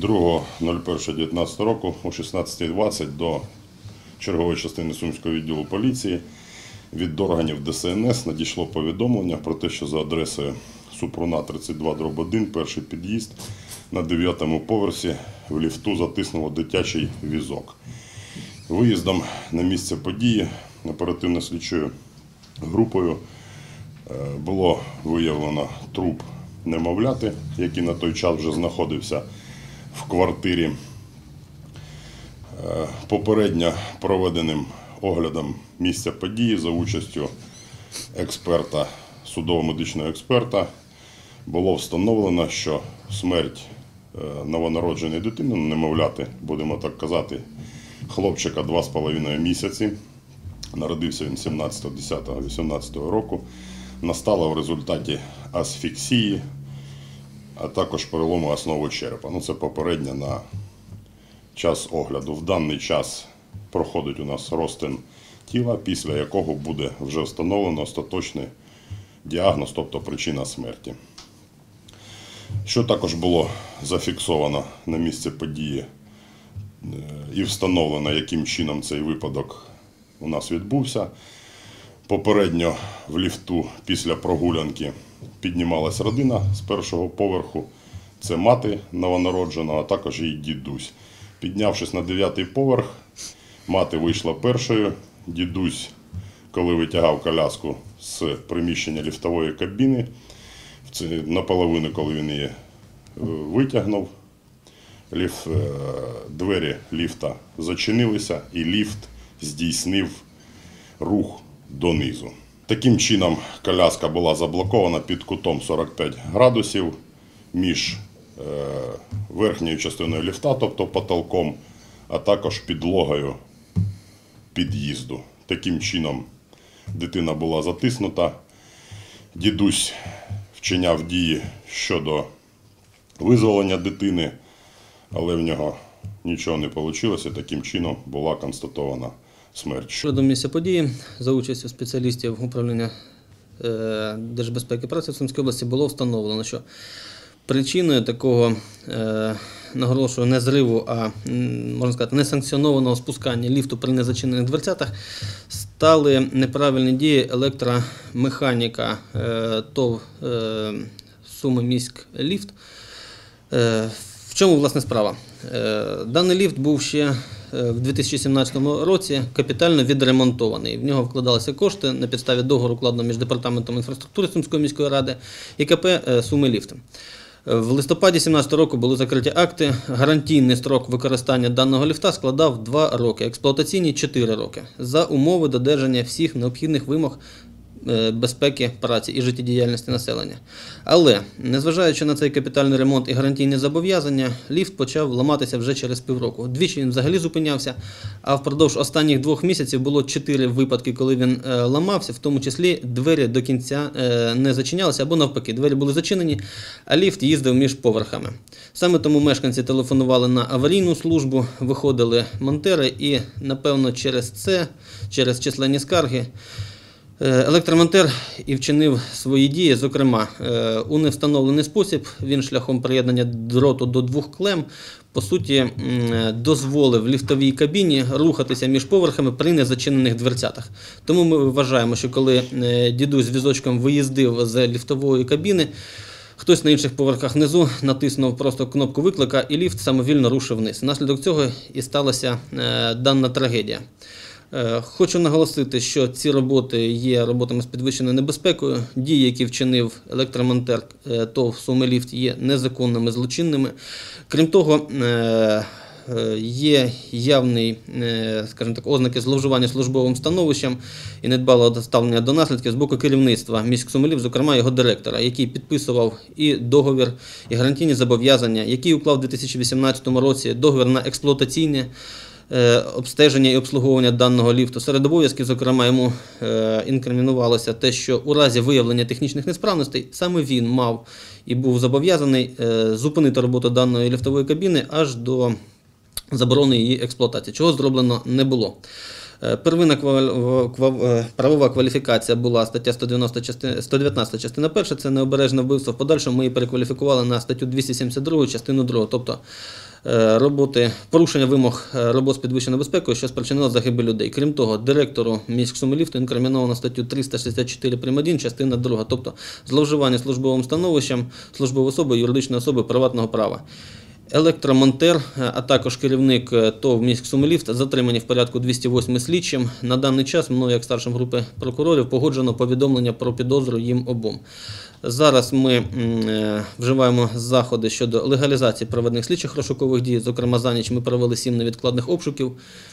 2.01.19 року о 16.20 до чергової частини Сумського відділу поліції від органів ДСНС надійшло повідомлення про те, що за адресою Супруна 32 дроб 1, перший під'їзд на 9-му поверсі в ліфту затиснуло дитячий візок. Виїздом на місце події оперативно-слідчою групою е, було виявлено труп немовляти, який на той час вже знаходився в квартирі. Е, Попередньо проведеним оглядом місця події за участю експерта, судово-медичного експерта, було встановлено, що смерть е, новонародженої дитини, ну, немовляти, будемо так казати, хлопчика 2,5 місяці, народився він 17.10.18 року, настала в результаті асфіксії, а також перелому основи черепа. Ну, це попередньо на час огляду. В даний час проходить у нас розтин тіла, після якого буде вже встановлено остаточний діагноз, тобто причина смерті. Що також було зафіксовано на місці події е, і встановлено, яким чином цей випадок у нас відбувся. Попередньо в ліфту після прогулянки піднімалась родина з першого поверху. Це мати новонародженого, а також її дідусь. Піднявшись на дев'ятий поверх, мати вийшла першою. Дідусь, коли витягав коляску з приміщення ліфтової кабіни, наполовину, коли він її е, витягнув, ліф, е, двері ліфта зачинилися і ліфт здійснив рух донизу. Таким чином, коляска була заблокована під кутом 45 градусів між е, верхньою частиною ліфта, тобто потолком, а також підлогою під'їзду. Таким чином, дитина була затиснута. Дідусь вчиняв дії щодо визволення дитини, але в нього нічого не вийшло. Таким чином була констатована смерть. Щодо місця події, за участю спеціалістів управління е, Держбезпеки праці в Сумській області було встановлено, що причиною такого е, наголошую не зриву, а можна сказати, несанкціонованого спускання ліфту при незачинених дверцятах стали неправильні дії електромеханіка е, ТОВ Суми міськ ліфт. В чому власне справа? Даний ліфт був ще в 2017 році капітально відремонтований. В нього вкладалися кошти на підставі договору, укладеного між департаментом інфраструктури Сумської міської ради і КП е, Суми ліфт. Е, В листопаді 2017 року були закриті акти. Гарантійний строк використання даного ліфта складав 2 роки, експлуатаційні 4 роки за умови додержання всіх необхідних вимог е, безпеки праці і життєдіяльності населення. Але, незважаючи на цей капітальний ремонт і гарантійні зобов'язання, ліфт почав ламатися вже через півроку. Двічі він взагалі зупинявся, а впродовж останніх двох місяців було чотири випадки, коли він е, ламався, в тому числі двері до кінця е, не зачинялися або навпаки, двері були зачинені, а ліфт їздив між поверхами. Саме тому мешканці телефонували на аварійну службу, виходили монтери і, напевно, через це, через численні скарги, Е, Електромонтер і вчинив свої дії, зокрема, е, у невстановлений спосіб він шляхом приєднання дроту до двох клем, по суті, е, дозволив ліфтовій кабіні рухатися між поверхами при незачинених дверцятах. Тому ми вважаємо, що коли е, дідусь з візочком виїздив з ліфтової кабіни, Хтось на інших поверхах внизу натиснув просто кнопку виклика, і ліфт самовільно рушив вниз. Внаслідок цього і сталася е, дана трагедія. Е, Хочу наголосити, що ці роботи є роботами з підвищеною небезпекою. Дії, які вчинив електромонтер е, ТОВ «Сумиліфт» є незаконними, злочинними. Крім того, е, є явний, скажімо так, ознаки зловживання службовим становищем і недбалого доставлення до наслідків з боку керівництва міськ Сумилів, зокрема його директора, який підписував і договір, і гарантійні зобов'язання, який уклав у 2018 році договір на експлуатаційне обстеження і обслуговування даного ліфту. Серед обов'язків, зокрема, йому е, інкримінувалося те, що у разі виявлення технічних несправностей саме він мав і був зобов'язаний е, зупинити роботу даної ліфтової кабіни аж до заборони її експлуатації, чого зроблено не було. Е, Первинна е, правова кваліфікація була стаття 190 частина, 119 частина 1, це необережне вбивство. В подальшому ми її перекваліфікували на статтю 272 частину 2, тобто е, роботи, порушення вимог е, робот з підвищеною безпекою, що спричинило загибель людей. Крім того, директору міськ Сумиліфту інкриміновано статтю 364 прим. 1, частина 2, тобто зловживання службовим становищем службової особи, юридичної особи приватного права. Електромонтер, а також керівник е, ТОВ міськ Сумиліфт затримані в порядку 208 слідчим. На даний час мною, як старшим групи прокурорів, погоджено повідомлення про підозру їм обом. Зараз ми е, вживаємо заходи щодо легалізації проведених слідчих розшукових дій. Зокрема, за ніч ми провели сім невідкладних обшуків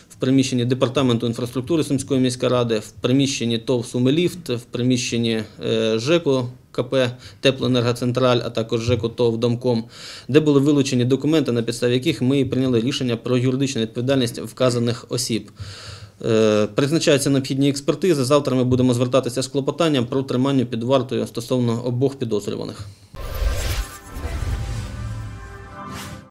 в приміщенні департаменту інфраструктури Сумської міської ради, в приміщенні ТОВ Сумиліфт, в приміщенні е, ЖЕКу КП Теплоенергоцентраль, а також ЖЕКу ТОВ Домком, де були вилучені документи, на підставі яких ми прийняли рішення про юридичну відповідальність вказаних осіб. Е, Призначаються необхідні експертизи. Завтра ми будемо звертатися з клопотанням про тримання під вартою стосовно обох підозрюваних.